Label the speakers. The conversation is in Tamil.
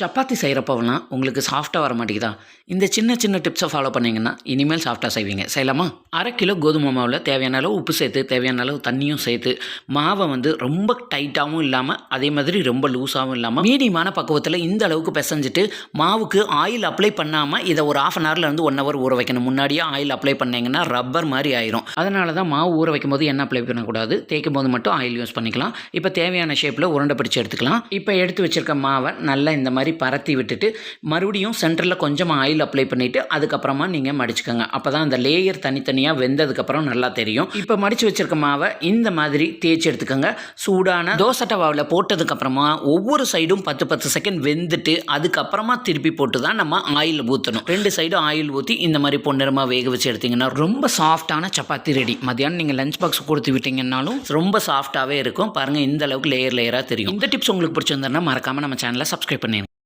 Speaker 1: சப்பாத்தி செய்கிறப்பவெல்லாம் உங்களுக்கு சாஃப்டாக வர மாட்டேங்குதா இந்த சின்ன சின்ன டிப்ஸை ஃபாலோ பண்ணிங்கன்னா இனிமேல் சாஃப்டாக செய்வீங்க. செய்யலாமா? அரை கிலோ கோதுமை மாவில் தேவையான அளவு உப்பு சேர்த்து தேவையான அளவு தண்ணியும் சேர்த்து மாவை வந்து ரொம்ப டைட்டாகவும் இல்லாமல் அதே மாதிரி ரொம்ப லூஸாகவும் இல்லாமல் மீடியமான பக்குவத்தில் இந்த அளவுக்கு பிசைஞ்சிட்டு மாவுக்கு ஆயில் அப்ளை பண்ணாமல் இதை ஒரு ஆஃப் அன் ஹவர்லேருந்து ஒன் ஹவர் ஊற வைக்கணும். முன்னாடியே ஆயில் அப்ளை பண்ணிங்கன்னா ரப்பர் மாதிரி ஆயிரும். அதனால தான் மாவு ஊற வைக்கும் போது என்ன அப்ளை பண்ணக்கூடாது? தேய்க்கும் போது மட்டும் ஆயில் யூஸ் பண்ணிக்கலாம். இப்போ தேவையான ஷேப்பில் உருண்டை பிடிச்சு எடுத்துக்கலாம். இப்போ எடுத்து வச்சிருக்க மாவை நல்லா இந்த மாதிரி பரத்தி விட்டுட்டு மறுபடியும் சென்டரில் கொஞ்சமாக ஆயில் அப்ளை பண்ணிவிட்டு அதுக்கப்புறமா நீங்கள் மடிச்சுக்கோங்க. அப்போ தான் அந்த லேயர் தனித்தனி தனியாக வெந்ததுக்கப்புறம் நல்லா தெரியும். இப்போ மடித்து வச்சிருக்க மாவை இந்த மாதிரி தேய்ச்சி எடுத்துக்கோங்க. சூடான தோசை டவாவில் போட்டதுக்கப்புறமா ஒவ்வொரு சைடும் பத்து பத்து செகண்ட் வெந்துட்டு அதுக்கப்புறமா திருப்பி போட்டு தான் நம்ம ஆயில் ஊற்றணும் ரெண்டு சைடும் ஆயில் ஊற்றி இந்த மாதிரி பொன்னிறமாக வேக வச்சு எடுத்தீங்கன்னா ரொம்ப சாஃப்டான சப்பாத்தி ரெடி மதியானம் நீங்கள் லஞ்ச் பாக்ஸ் கொடுத்து விட்டீங்கன்னாலும் ரொம்ப சாஃப்டாகவே இருக்கும். பாருங்கள் இந்த அளவுக்கு லேயர் லேயராக தெரியும். இந்த டிப்ஸ் உங்களுக்கு பிடிச்சிருந்தா மறக்காமல் நம்ம சேனலை சப்ஸ்கிரைப் பண்ணிடுங்க